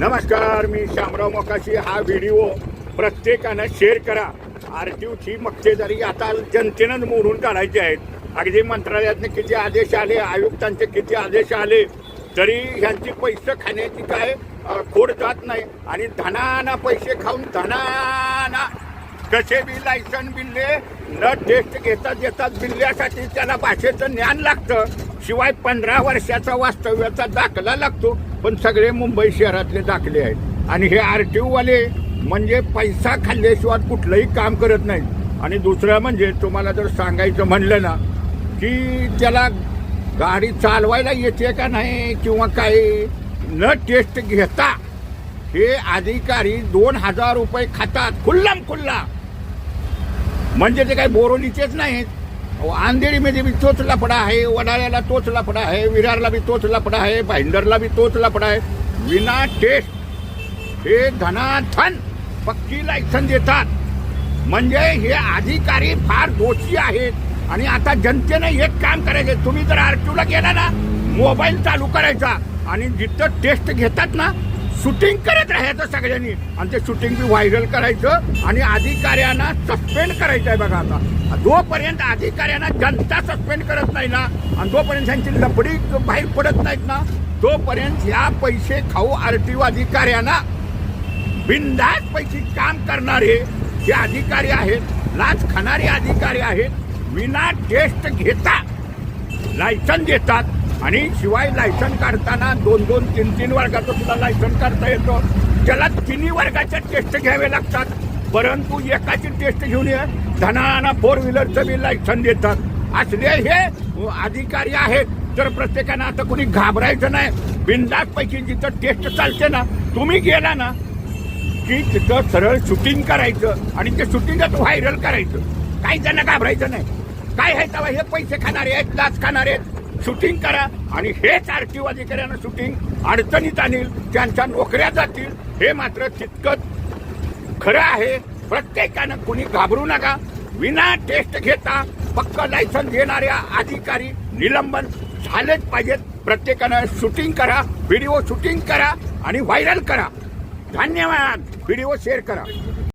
नमस्कार मी शामराव मोकाशी. हा व्हिडिओ प्रत्येकानं शेअर करा. आर टी ओची मक्तेदारी आता जनतेनं मोडून काढायची आहेत. अगदी मंत्रालयातनं किती आदेश आले आयुक्तांचे किती आदेश आले तरी ह्यांची पैसे खाण्याची काय खोड जात नाही. आणि धनाना पैसे खाऊन धनाना कसे बी लायसन बिल्ले न टेस्ट घेता देतात बिल्ल्यासाठी त्याला भाषेचं ज्ञान लागतं. शिवाय पंधरा वर्षाचा वास्तव्याचा दाखला लागतो. पण सगळे मुंबई शहरातले दाखले आहेत. आणि हे आर टी वाले म्हणजे पैसा खाल्ल्याशिवाय कुठलंही काम करत नाही आणि दुसरं म्हणजे तुम्हाला जर सांगायचं म्हणलं ना की त्याला गाडी चालवायला येते का नाही किंवा काही न टेस्ट घेता हे अधिकारी दोन हजार रुपये खातात खुल्लाम खुल्ला. म्हणजे ते काही बोरोलीचेच नाहीत. आंधेरीमध्ये बी तोच लफडा आहे वडाळ्याला तोच लफडा आहे विरारला बी तोच लफडा आहे भाईंदरला बी तोच लफडा आहे. विना टेस्ट हे धनाथन पक्की लायसन देतात. म्हणजे हे अधिकारी फार दोषी आहेत. आणि आता जनतेने एक काम करायचं तुम्ही जर आरटीओला गेला ना मोबाईल चालू करायचा. आणि जिथं टेस्ट घेतात ना शूटिंग करत राहायचं सगळ्यांनी. आणि ते शूटिंग बी व्हायरल करायचं आणि अधिकाऱ्यांना सस्पेंड करायचं आहे बघा आता. जोपर्यंत अधिकाऱ्यांना जनता सस्पेंड करत नाही ना आणि जोपर्यंत त्यांची लपडी बाहेर पडत नाहीत ना तोपर्यंत ह्या पैसे खाऊ आरटीओ अधिकाऱ्यांना बिनधास्त पैकी काम करणारे जे अधिकारी आहेत लाच खाणारे अधिकारी आहेत विना टेस्ट घेता लायसन देतात. आणि शिवाय लायसन काढताना दोन दोन तीन तीन वर्गाचं सुद्धा लायसन काढता येतो. त्याला तिन्ही वर्गाच्या टेस्ट घ्यावे लागतात. परंतु एकाची टेस्ट घेऊन ये धनाना फोर व्हीलरचं बी लायसन देतात. असले हे अधिकारी आहेत तर प्रत्येकानं आता कोणी घाबरायचं नाही. बिंदासपैकी जिथं टेस्ट चालते ना तुम्ही गेला ना की तिथं सरळ शूटिंग करायचं आणि ते शूटिंगच व्हायरल करायचं. काही त्यांना घाबरायचं नाही. काय आहे तेव्हा हे पैसे खाणारे आहेत लाच खाणारे आहेत? शूटिंग करा आणि हेच आरटीओ अधिकाऱ्यांना शूटिंग अडचणीत आणील त्यांच्या नोकऱ्या जातील हे मात्र तितकंच खरं आहे. प्रत्येकानं कुणी घाबरू नका. विना टेस्ट घेता पक्क लायसन घेणाऱ्या अधिकारी निलंबन झालेच पाहिजेत. प्रत्येकानं शूटिंग करा व्हिडिओ शूटिंग करा आणि व्हायरल करा. धन्यवाद. व्हिडिओ शेअर करा.